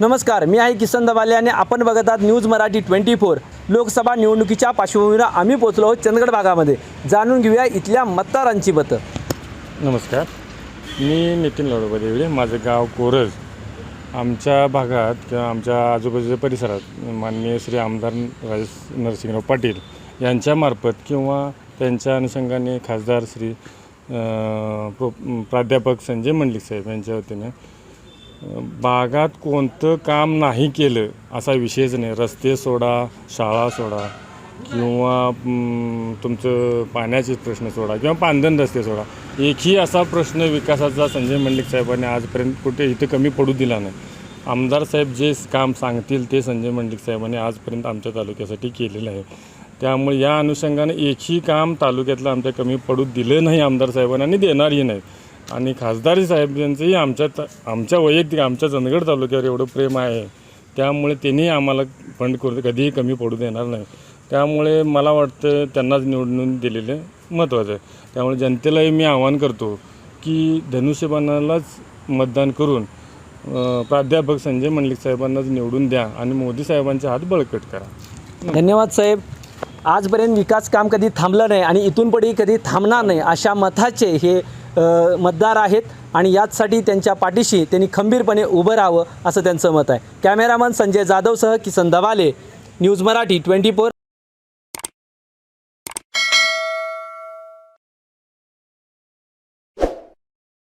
नमस्कार मी आहे किसन दवाले आणि आपण बघत आहात news Marathi twenty four. Lok Sabha निवडणुकीच्या पार्श्वभूमीवर आम्ही पोचलो आहोत चंदगड भागामध्ये. जाणून घेऊया इथल्या मतदारांची मतं. नमस्कार. मी नितीन लाडोबा देवळे माझं गाव कोरज. आमच्या भागात किंवा आमच्या आजूबाजूच्या परिसरात माननीय श्री आमदार राजेश नरसिंहराव पाटील यांच्यामार्फत किंवा त्यांच्या अनुषंगाने खासदार श्री प्रो प्राध्यापक संजय मंडलिक साहेब यांच्या वतीने भागात कोणतं काम नाही केलं असा विषयच नाही. रस्ते सोडा शाळा सोडा किंवा तुमचं पाण्याचे प्रश्न सोडा किंवा पांधन रस्ते सोडा. एकही असा प्रश्न विकासाचा संजय मंडलिक साहेबांनी आजपर्यंत कुठे इथं कमी पडू दिला नाही. आमदार साहेब जे काम सांगतील ते संजय मंडलिक साहेबांनी आजपर्यंत आमच्या तालुक्यासाठी केलेलं आहे. त्यामुळे या अनुषंगाने एकही काम तालुक्यातलं आमच्या कमी पडू दिलं नाही आमदार साहेबांनी आणि देणारही नाही आणि खासदार साहेब यांचंही आमच्या त- आमच्या वैयक्तिक आमच्या चंदगड तालुक्यावर एवढं प्रेम आहे. त्यामुळे त्यांनी आम्हाला फंड करू कधीही कमी पडू देणार नाही. त्यामुळे मला वाटतं त्यांनाच निवडून दिलेलं महत्त्वाचं आहे. त्यामुळे जनतेलाही मी आवाहन करतो की धनुष्यबाणालाच मतदान करून प्राध्यापक संजय मंडलिक साहेबांनाच निवडून द्या आणि मोदी साहेबांचे हात बळकट करा. धन्यवाद साहेब. आजपर्यंत विकास काम कधी थांबलं नाही आणि इथून पुढे कधी थांबणार नाही अशा मताचे हे मतदार आहेत आणि याचसाठी त्यांच्या पाठीशी त्यांनी खंबीरपणे उभं राहावं असं त्यांचं मत आहे. Cameraman Sanjay जाधवसह Kisan Dawale news Marathi twenty four.